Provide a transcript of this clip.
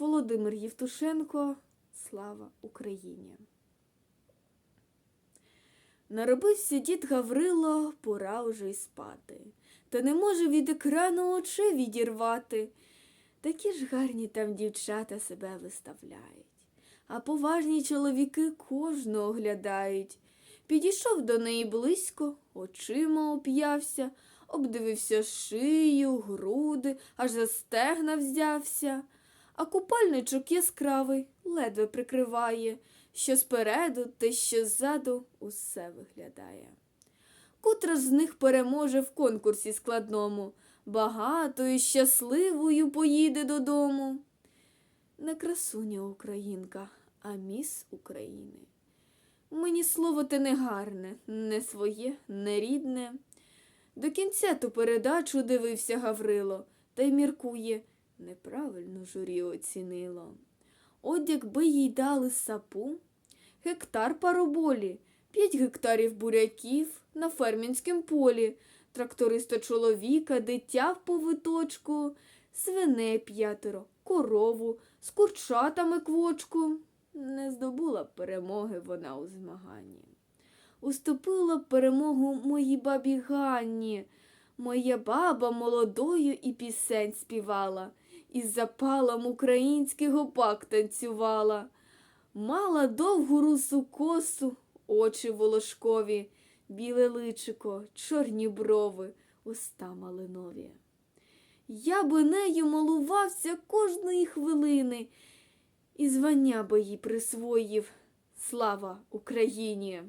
Володимир Євтушенко. Слава Україні. Наробився дід Гаврило, пора уже й спати. Та не може від екрану очей відірвати. Такі ж гарні там дівчата себе виставляють. А поважні чоловіки кожного оглядають. Підійшов до неї близько, очима оп'явся, обдивився шию, груди, аж за стегна взявся. А купальничок яскравий ледве прикриває, що спереду та що ззаду усе виглядає. Котра з них переможе в конкурсі складному, багатою, щасливою поїде додому. Не красуня українка, а міс України. Мені слово те не гарне, не своє, не рідне. До кінця ту передачу дивився Гаврило, та й міркує, неправильно журі оцінило. От якби їй дали сапу, гектар пароболі, п'ять гектарів буряків на фермінськім полі, тракториста чоловіка, дитя в повиточку, свиней п'ятеро, корову, з курчатами квочку. Не здобула б перемоги вона у змаганні. Уступила б перемогу моїй бабі Ганні. Моя баба молодою і пісень співала, і з запалом українських гопак танцювала. Мала довгу русу косу, очі волошкові, біле личико, чорні брови, уста малинові. Я би нею малувався кожної хвилини, і звання би їй присвоїв. Слава Україні!